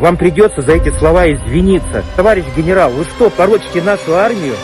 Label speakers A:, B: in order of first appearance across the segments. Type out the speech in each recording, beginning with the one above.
A: Вам придется за эти слова извиниться. Товарищ генерал, вы что, порочите нашу армию?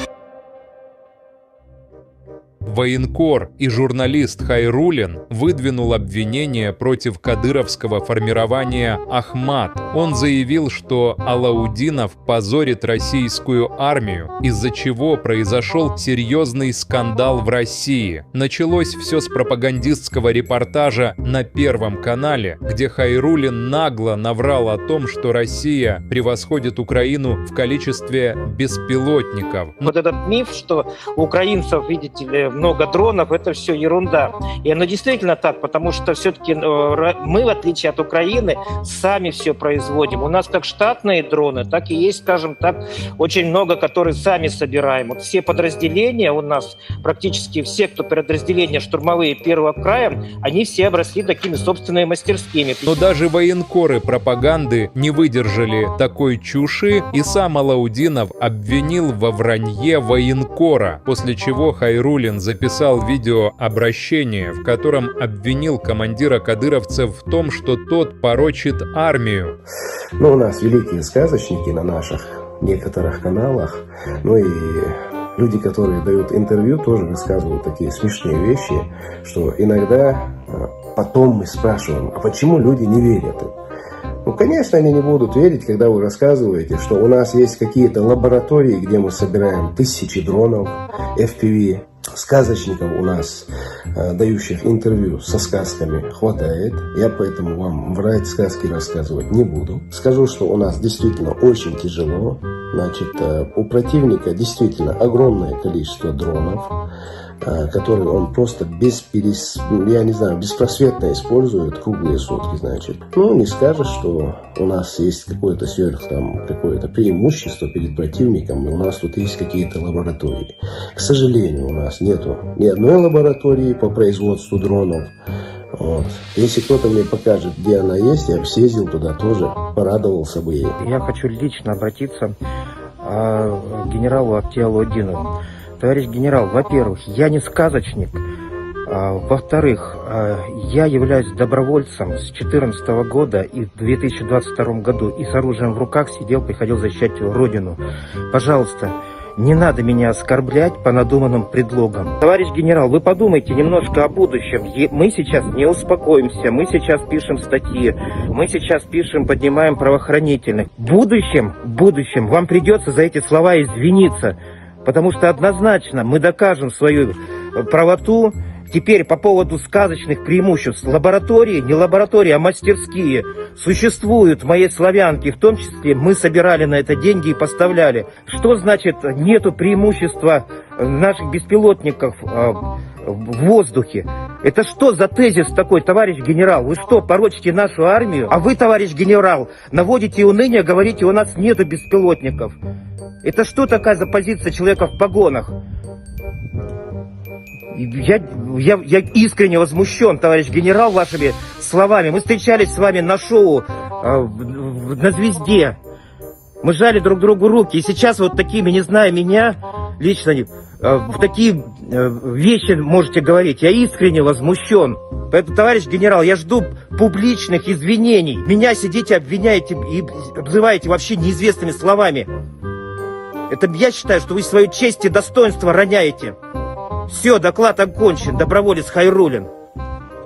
B: Военкор и журналист Хайрулин выдвинул обвинение против кадыровского формирования «Ахмат». Он заявил, что Алаудинов позорит российскую армию, из-за чего произошел серьезный скандал в России. Началось все с пропагандистского репортажа на Первом канале, где Хайрулин нагло наврал о том, что Россия превосходит Украину в количестве беспилотников.
A: Вот этот миф, что украинцев, видите ли, много дронов, это все ерунда. И оно действительно так, потому что все-таки мы, в отличие от Украины, сами все производим. У нас как штатные дроны, так и есть, скажем так, очень много, которые сами собираем. Вот все подразделения у нас, практически все, кто подразделения штурмовые первого края, они все обросли такими собственными мастерскими.
B: Но даже военкоры пропаганды не выдержали такой чуши, и сам Алаудинов обвинил во вранье военкора, после чего Хайрулин записал видеообращение, в котором обвинил командира кадыровцев в том, что тот порочит армию.
C: Ну, у нас великие сказочники на наших некоторых каналах, ну и люди, которые дают интервью, тоже высказывают такие смешные вещи, что иногда э, потом мы спрашиваем, а почему люди не верят им? Ну, конечно, они не будут верить, когда вы рассказываете, что у нас есть какие-то лаборатории, где мы собираем тысячи дронов, FPV, сказочников у нас, э, дающих интервью со сказками, хватает. Я поэтому вам врать сказки рассказывать не буду. Скажу, что у нас действительно очень тяжело. Значит, э, у противника действительно огромное количество дронов, э, которые он просто без перес... я не знаю, беспросветно использует круглые сутки, значит. Ну, не скажешь, что у нас есть какое-то сверх там, какое-то преимущество перед противником, и у нас тут есть какие-то лаборатории. К сожалению, у нас нету ни одной лаборатории по производству дронов. Вот. Если кто-то мне покажет, где она есть, я бы съездил туда тоже, порадовался бы ей.
A: Я хочу лично обратиться а, к генералу Актиалудину. Товарищ генерал, во-первых, я не сказочник. А, во-вторых, а, я являюсь добровольцем с 2014 года и в 2022 году и с оружием в руках сидел, приходил защищать родину. Пожалуйста, не надо меня оскорблять по надуманным предлогам. Товарищ генерал, вы подумайте немножко о будущем. Мы сейчас не успокоимся, мы сейчас пишем статьи, мы сейчас пишем, поднимаем правоохранительных. В будущем, в будущем вам придется за эти слова извиниться, потому что однозначно мы докажем свою э, правоту. Теперь по поводу сказочных преимуществ. Лаборатории, не лаборатории, а мастерские существуют в моей славянке. В том числе мы собирали на это деньги и поставляли. Что значит нету преимущества наших беспилотников э, в воздухе? Это что за тезис такой, товарищ генерал? Вы что, порочите нашу армию? А вы, товарищ генерал, наводите уныние, говорите, у нас нету беспилотников. Это что такая за позиция человека в погонах? Я, я, я искренне возмущен, товарищ генерал, вашими словами. Мы встречались с вами на шоу э, на звезде. Мы жали друг другу руки. И сейчас вот такими, не зная меня, лично в такие э, вещи можете говорить. Я искренне возмущен. Поэтому, товарищ генерал, я жду публичных извинений. Меня сидите, обвиняете и обзываете вообще неизвестными словами. Это я считаю, что вы свою честь и достоинство роняете. Все, доклад окончен. Доброволец Хайрулин.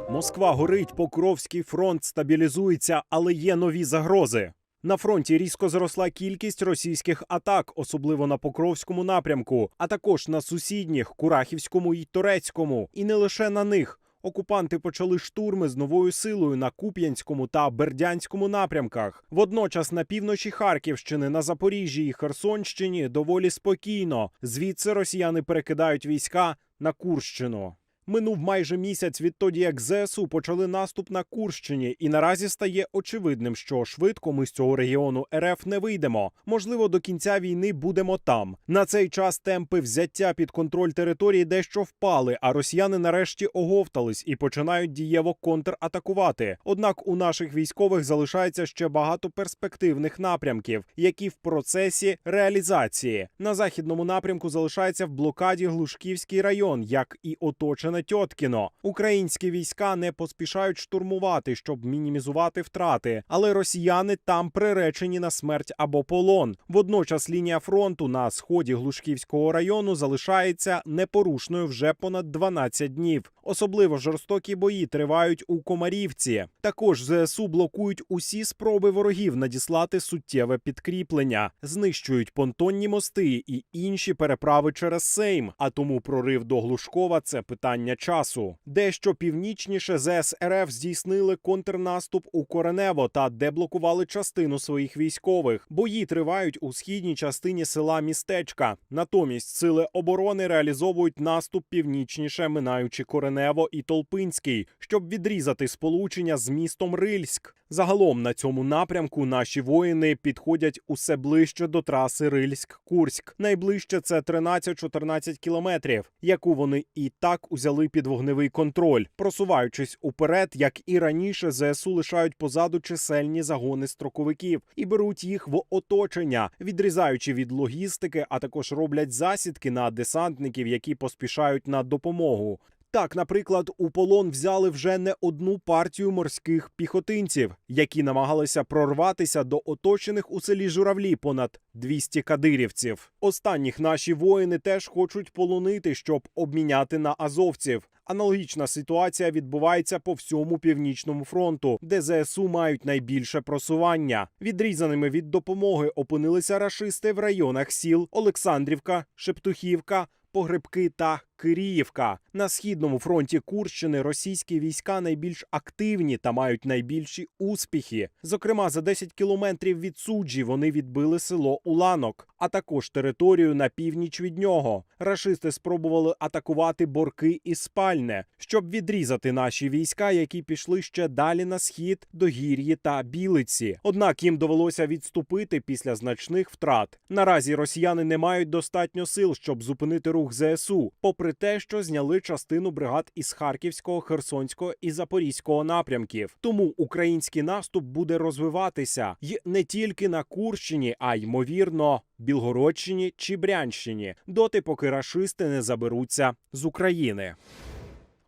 D: Москва горить, Покровський фронт стабілізується, але є нові загрози. На фронті різко зросла кількість російських атак, особливо на Покровському напрямку, а також на сусідніх Курахівському і Торецькому. І не лише на них. Окупанти почали штурми з новою силою на Куп'янському та Бердянському напрямках. Водночас на півночі Харківщини, на Запоріжжі і Херсонщині доволі спокійно. Звідси росіяни перекидають війська на Курщину. Минув майже місяць відтоді, як ЗСУ почали наступ на Курщині, і наразі стає очевидним, що швидко ми з цього регіону РФ не вийдемо. Можливо, до кінця війни будемо там. На цей час темпи взяття під контроль території дещо впали, а росіяни нарешті оговтались і починають дієво контратакувати. Однак у наших військових залишається ще багато перспективних напрямків, які в процесі реалізації. На західному напрямку залишається в блокаді Глушківський район, як і оточений оточене Тьоткіно. Українські війська не поспішають штурмувати, щоб мінімізувати втрати, але росіяни там приречені на смерть або полон. Водночас лінія фронту на сході Глушківського району залишається непорушною вже понад 12 днів. Особливо жорстокі бої тривають у Комарівці. Також ЗСУ блокують усі спроби ворогів надіслати суттєве підкріплення, знищують понтонні мости і інші переправи через Сейм. А тому прорив до Глушкова це питання часу. Дещо північніше ЗС РФ здійснили контрнаступ у Коренево та деблокували частину своїх військових. Бої тривають у східній частині села містечка. Натомість сили оборони реалізовують наступ північніше, минаючи Коренево і Толпинський, щоб відрізати сполучення з містом Рильськ. Загалом на цьому напрямку наші воїни підходять усе ближче до траси Рильськ-Курськ. Найближче це 13-14 кілометрів, яку вони і так узяли під вогневий контроль, просуваючись уперед, як і раніше, ЗСУ лишають позаду чисельні загони строковиків і беруть їх в оточення, відрізаючи від логістики, а також роблять засідки на десантників, які поспішають на допомогу. Так, наприклад, у полон взяли вже не одну партію морських піхотинців, які намагалися прорватися до оточених у селі Журавлі понад 200 кадирівців. Останніх наші воїни теж хочуть полонити, щоб обміняти на азовців. Аналогічна ситуація відбувається по всьому північному фронту, де ЗСУ мають найбільше просування. Відрізаними від допомоги опинилися рашисти в районах сіл Олександрівка, Шептухівка. Погребки та Киріївка на східному фронті Курщини російські війська найбільш активні та мають найбільші успіхи. Зокрема, за 10 кілометрів від суджі вони відбили село Уланок, а також територію на північ від нього. Рашисти спробували атакувати борки і спальне, щоб відрізати наші війська, які пішли ще далі на схід до гір'ї та білиці. Однак їм довелося відступити після значних втрат. Наразі росіяни не мають достатньо сил, щоб зупинити рух ЗСУ, попри те, що зняли частину бригад із Харківського, Херсонського і Запорізького напрямків. Тому український наступ буде розвиватися й не тільки на Курщині, а ймовірно. Білгородщині чи Брянщині, доти, поки рашисти не заберуться з України.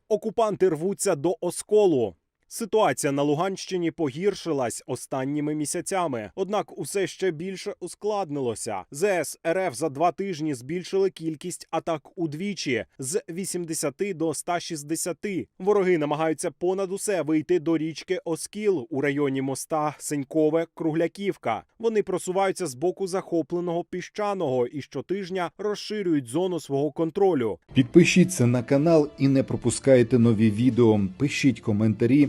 D: Окупанти рвуться до осколу. Ситуація на Луганщині погіршилась останніми місяцями, однак усе ще більше ускладнилося. ЗС РФ за два тижні збільшили кількість атак удвічі з 80 до 160. Вороги намагаються понад усе вийти до річки Оскіл у районі моста Сенькове Кругляківка. Вони просуваються з боку захопленого піщаного і щотижня розширюють зону свого контролю.
E: Підпишіться на канал і не пропускайте нові відео. Пишіть коментарі